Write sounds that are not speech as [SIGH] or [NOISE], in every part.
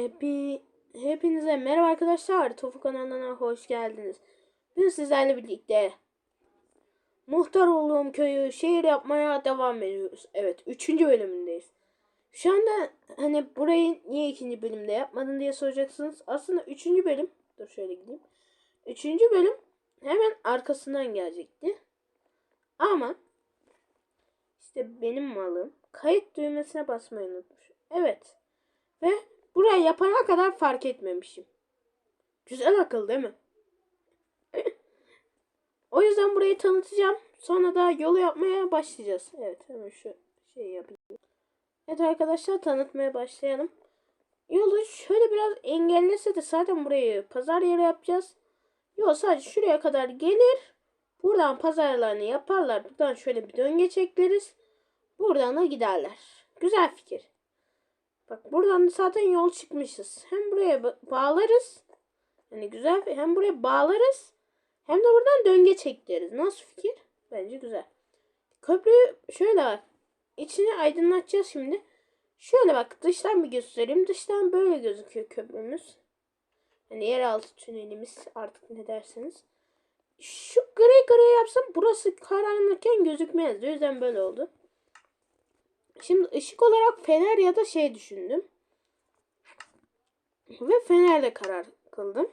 Hepi, hepinize merhaba arkadaşlar. Tofu kanalına hoş geldiniz. Biz sizlerle birlikte muhtar olduğum köyü şehir yapmaya devam ediyoruz. Evet, üçüncü bölümündeyiz. Şu anda hani burayı niye ikinci bölümde yapmadın diye soracaksınız. Aslında üçüncü bölüm, dur şöyle gideyim. Üçüncü bölüm hemen arkasından gelecekti. Ama işte benim malım kayıt düğmesine basmayı unutmuş. Evet. Ve burayı yapana kadar fark etmemişim. Güzel akıl değil mi? o yüzden burayı tanıtacağım. Sonra da yolu yapmaya başlayacağız. Evet hemen şu şeyi yapayım. Evet arkadaşlar tanıtmaya başlayalım. Yolu şöyle biraz engellese de zaten burayı pazar yeri yapacağız. Yol sadece şuraya kadar gelir. Buradan pazarlarını yaparlar. Buradan şöyle bir döngü çekeriz. Buradan da giderler. Güzel fikir. Bak buradan da zaten yol çıkmışız. Hem buraya ba- bağlarız. Yani güzel. Hem buraya bağlarız. Hem de buradan döngü çekeriz. Nasıl fikir? Bence güzel. Köprüyü şöyle bak. İçini aydınlatacağız şimdi. Şöyle bak dıştan bir göstereyim. Dıştan böyle gözüküyor köprümüz. Yani yeraltı tünelimiz artık ne derseniz. Şu gri gri yapsam burası karanlıkken gözükmezdi. O yüzden böyle oldu. Şimdi ışık olarak fener ya da şey düşündüm. Ve fenerle karar kıldım.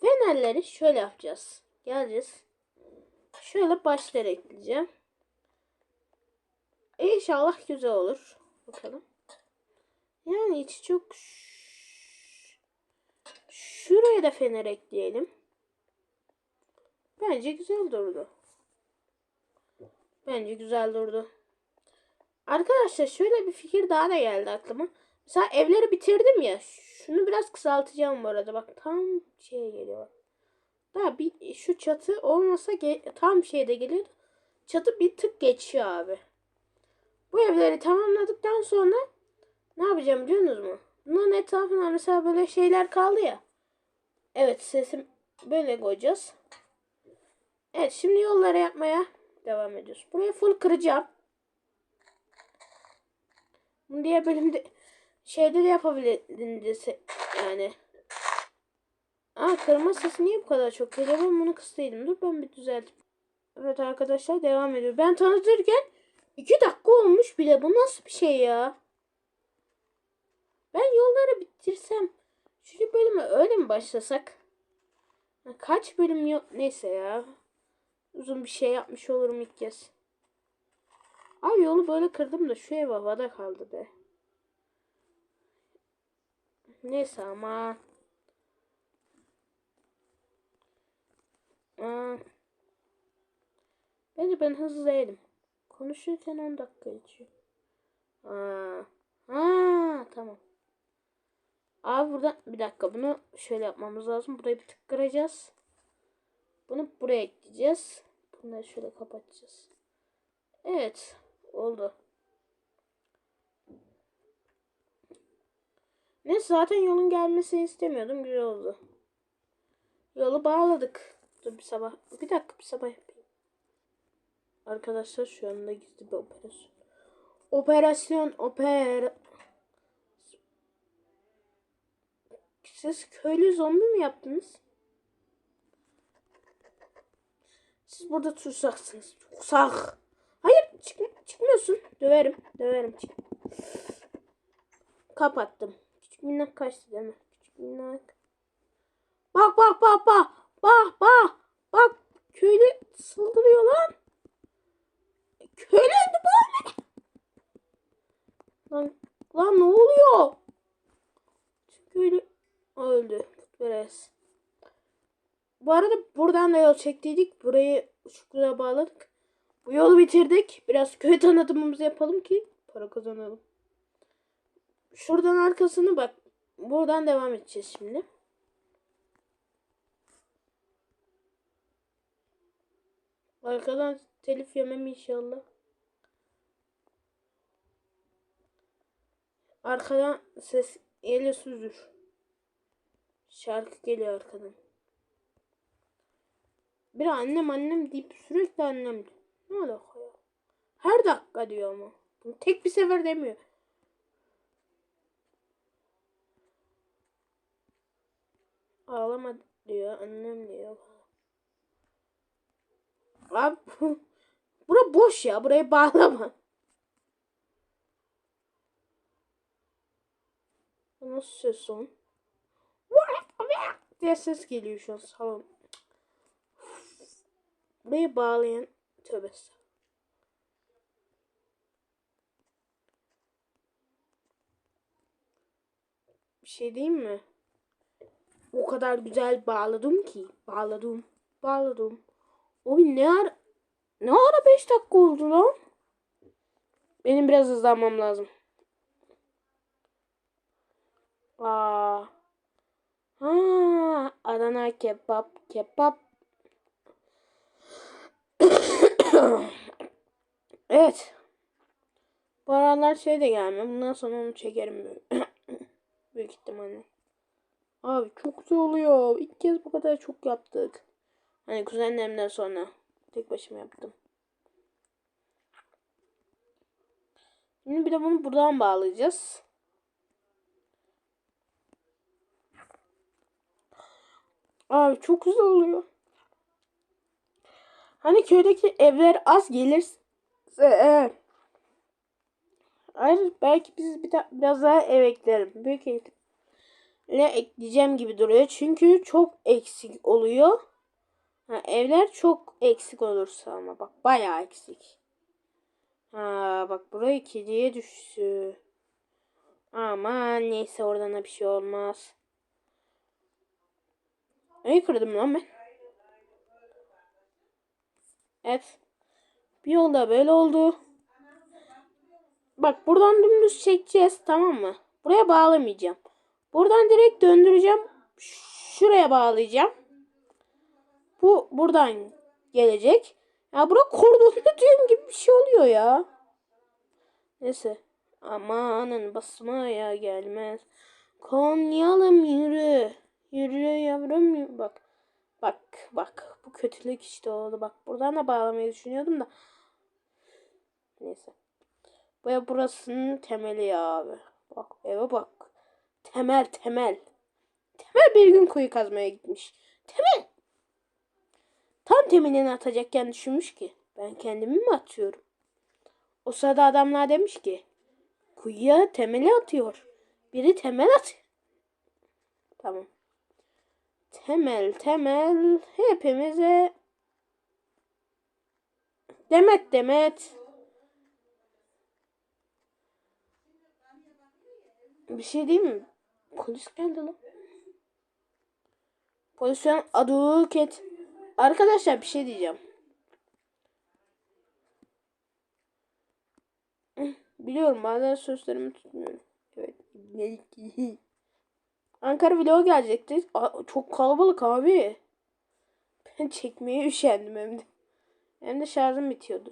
Fenerleri şöyle yapacağız. Geleceğiz. Şöyle başlar ekleyeceğim. İnşallah güzel olur. Bakalım. Yani içi çok... Şuraya da fener ekleyelim. Bence güzel durdu. Bence güzel durdu. Arkadaşlar şöyle bir fikir daha da geldi aklıma. Mesela evleri bitirdim ya. Şunu biraz kısaltacağım bu arada. Bak tam şeye geliyor. Daha bir şu çatı olmasa tam şeyde gelir. Çatı bir tık geçiyor abi. Bu evleri tamamladıktan sonra ne yapacağım biliyorsunuz mu? Bunun etrafına mesela böyle şeyler kaldı ya. Evet sesim böyle koyacağız. Evet şimdi yolları yapmaya devam ediyoruz. Burayı full kıracağım. Diğer bölümde şeyde de yapabilirdiniz yani. Aa kırma sesi niye bu kadar çok geliyor? Ben bunu kıstıydım. Dur ben bir düzelteyim. Evet arkadaşlar devam ediyor. Ben tanıtırken iki dakika olmuş bile. Bu nasıl bir şey ya? Ben yolları bitirsem şu bölümü öyle mi başlasak? Kaç bölüm yok? Neyse ya. Uzun bir şey yapmış olurum ilk kez. Abi yolu böyle kırdım da şu ev havada kaldı be. Neyse ama. Aa. Bence ben hızlı değilim. Konuşurken 10 dakika geçiyor. Aa. Aa, tamam. Abi burada bir dakika bunu şöyle yapmamız lazım. Burayı bir tık kıracağız. Bunu buraya ekleyeceğiz. Bunları şöyle kapatacağız. Evet. Oldu. Ne zaten yolun gelmesini istemiyordum. Güzel oldu. Yolu bağladık. Dur bir sabah. Bir dakika bir sabah yapayım. Arkadaşlar şu anda gizli bir operasyon. Operasyon oper. Siz köylü zombi mi yaptınız? Siz burada tutsaksınız. Tutsak. Hayır çık çıkmıyorsun. Döverim. Döverim. Çık. Kapattım. Küçük minnak kaçtı değil mi? Küçük minnak. Bak bak bak bak. Bak bak. Bak. Köylü saldırıyor lan. Köylü öldü böyle. Lan, lan ne oluyor? Köylü öldü. Biraz. Bu arada buradan da yol çektiydik. Burayı çukura bağladık. Bu yolu bitirdik. Biraz köy tanıtımımızı yapalım ki para kazanalım. Şuradan arkasını bak. Buradan devam edeceğiz şimdi. Arkadan telif yemem inşallah. Arkadan ses geliyor süzür. Şarkı geliyor arkadan. Bir annem annem deyip sürekli annem diyor. Ne alaka ya? Her dakika diyor ama. Bunu tek bir sefer demiyor. Ağlama diyor. Annem diyor. Abi bura boş ya. Burayı bağlama. Nasıl ses son? diye ses geliyor şu an salon. Burayı bağlayan tövbe. Bir şey diyeyim mi? O kadar güzel bağladım ki. Bağladım. Bağladım. Abi ne ara ne ara 5 dakika oldu lan? Benim biraz hızlanmam lazım. Aa. Ha, Adana kebap, kebap. [COUGHS] evet. Bu aralar şey de gelmiyor. Bundan sonra onu çekerim [COUGHS] büyük, ihtimalle. Abi çok güzel oluyor. İlk kez bu kadar çok yaptık. Hani kuzenlerimden sonra tek başıma yaptım. Şimdi bir de bunu buradan bağlayacağız. Abi çok güzel oluyor. Hani köydeki evler az gelirse eğer Hayır belki biz bir ta- biraz daha ev eklerim. Büyük ihtimalle ekleyeceğim gibi duruyor. Çünkü çok eksik oluyor. Ha, evler çok eksik olursa ama bak bayağı eksik. Ha bak burayı kediye düştü. Aman neyse oradan da bir şey olmaz. Neyi kırdım lan ben? Evet. Bir yolda böyle oldu. Bak buradan dümdüz çekeceğiz tamam mı? Buraya bağlamayacağım. Buradan direkt döndüreceğim. Şuraya bağlayacağım. Bu buradan gelecek. Ya bura kordonlu [LAUGHS] düğüm gibi bir şey oluyor ya. Neyse. Amanın basmaya gelmez. Konyalım yürü. Yürü yavrum. Bak. Bak bak. Bu kötülük işte oldu. Bak buradan da bağlamayı düşünüyordum da. Neyse. Bu ev burasının temeli ya abi. Bak eve bak. Temel temel. Temel bir gün kuyu kazmaya gitmiş. Temel. Tam temelini atacakken düşünmüş ki. Ben kendimi mi atıyorum? O sırada adamlar demiş ki. Kuyuya temeli atıyor. Biri temel at. Tamam. Temel temel hepimize Demet Demet Bir şey değil mi? Polis geldi lan. An aduket. Arkadaşlar bir şey diyeceğim. Biliyorum bazen sözlerimi tutmuyorum. Evet. [LAUGHS] Ankara vlog gelecekti. Aa, çok kalabalık abi. Ben [LAUGHS] çekmeye üşendim hem de. Hem de şarjım bitiyordu.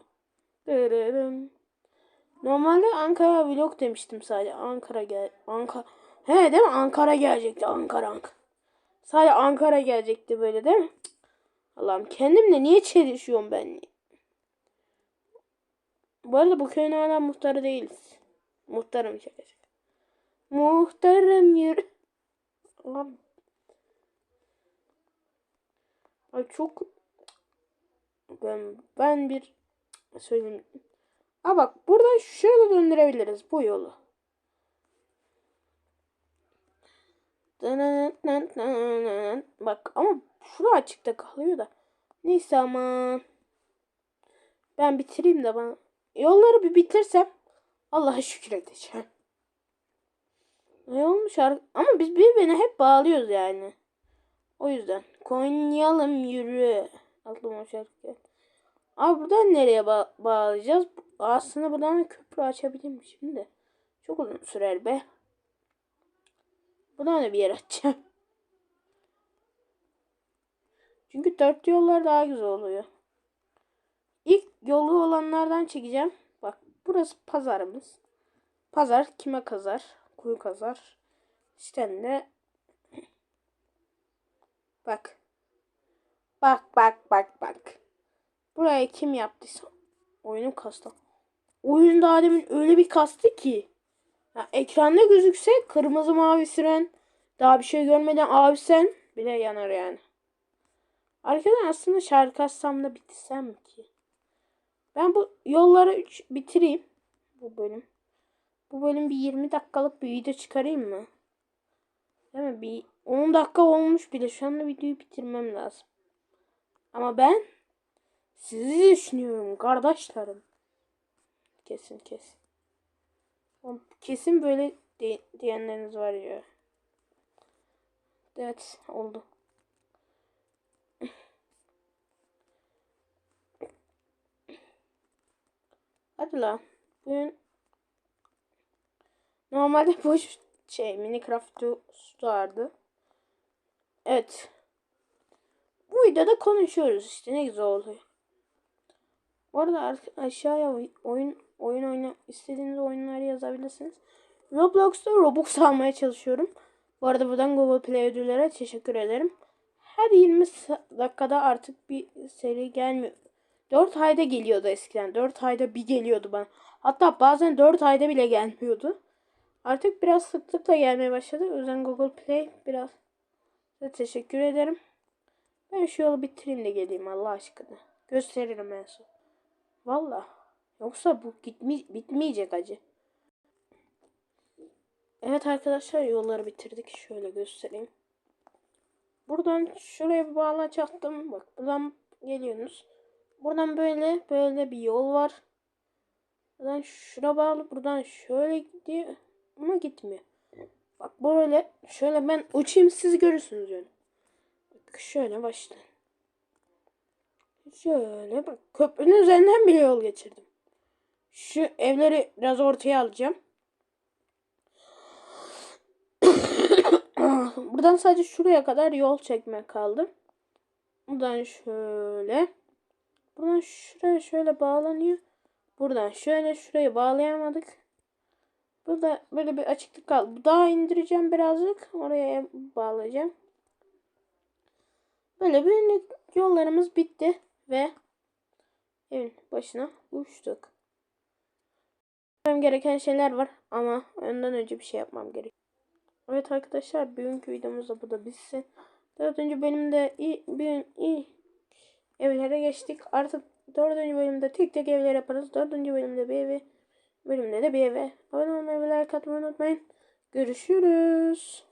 Normalde Ankara vlog demiştim sadece. Ankara gel Ankara. He değil mi? Ankara gelecekti. Ankara Ankara. Sadece Ankara gelecekti böyle değil mi? Allah'ım kendimle niye çelişiyorum ben? Bu arada bu köyün hala muhtarı değiliz. Muhtarım şaka şaka. Muhtarım yürü. Abi. Ay çok ben ben bir söyleyeyim. Aa bak buradan şöyle döndürebiliriz bu yolu. Bak ama şura açıkta kalıyor da. Neyse ama ben bitireyim de bana. Yolları bir bitirsem Allah'a şükür edeceğim. Ne olmuş ama biz birbirine hep bağlıyoruz yani. O yüzden Konyalım yürü. Aklıma şarkı geldi. Abi buradan nereye ba bağlayacağız? Aslında buradan bir köprü açabilirmişim de. Çok uzun sürer be. Buradan da bir yer açacağım. [LAUGHS] Çünkü dört yollar daha güzel oluyor. İlk yolu olanlardan çekeceğim. Bak burası pazarımız. Pazar kime kazar? Kuyu kazar. İşte de bak. Bak bak bak bak. Buraya kim yaptıysa oyunum kastı. Oyun daha demin öyle bir kastı ki. Ya, ekranda gözükse kırmızı mavi süren daha bir şey görmeden abi sen bile yanar yani. Arkadan aslında şarkı açsam da bitirsem ki. Ben bu yolları üç bitireyim. Bu bölüm. Bu bölüm bir 20 dakikalık bir video çıkarayım mı? Değil mi? Bir 10 dakika olmuş bile. Şu anda videoyu bitirmem lazım. Ama ben sizi düşünüyorum kardeşlerim. Kesin kesin. Kesin böyle di- diyenleriniz var ya. Evet oldu. Hadi la. Bugün normalde [LAUGHS] boş şey Minecraft vardı. Evet. Bu videoda konuşuyoruz işte ne güzel oluyor. Bu arada ar- aşağıya oy- oyun oyun oyna istediğiniz oyunları yazabilirsiniz. Roblox'ta Robux almaya çalışıyorum. Bu arada buradan Google Play ödüllere teşekkür ederim. Her 20 sa- dakikada artık bir seri gelmiyor. 4 ayda geliyordu eskiden. 4 ayda bir geliyordu bana. Hatta bazen 4 ayda bile gelmiyordu. Artık biraz sıklıkla gelmeye başladı. O yüzden Google Play biraz da teşekkür ederim. Ben şu yolu bitireyim de geleyim Allah aşkına. Gösteririm en son. Valla. Yoksa bu gitmi bitmeyecek acı. Evet arkadaşlar yolları bitirdik. Şöyle göstereyim. Buradan şuraya bir bağlayacaktım. Bak buradan geliyorsunuz. Buradan böyle böyle bir yol var. Buradan şura bağlı. Buradan şöyle gidiyor. Ama gitmiyor. Bak böyle şöyle ben uçayım siz görürsünüz yani. Bak şöyle başla. Şöyle bak köprünün üzerinden bir yol geçirdim. Şu evleri biraz ortaya alacağım. [COUGHS] Buradan sadece şuraya kadar yol çekmek kaldı. Buradan şöyle. Buradan şuraya şöyle bağlanıyor. Buradan şöyle şuraya bağlayamadık. Burada böyle bir açıklık kaldı. Daha indireceğim birazcık. Oraya bağlayacağım. Böyle bir yollarımız bitti ve evin başına uçtuk. Yapmam gereken şeyler var ama ondan önce bir şey yapmam gerek. Evet arkadaşlar bugünkü videomuz da bu da bitsin. Dördüncü bölümde bir iyi evlere geçtik. Artık dördüncü bölümde tek tek evler yaparız. Dördüncü bölümde bir evi, bölümde de bir eve. Abone olmayı ve like atmayı unutmayın. Görüşürüz.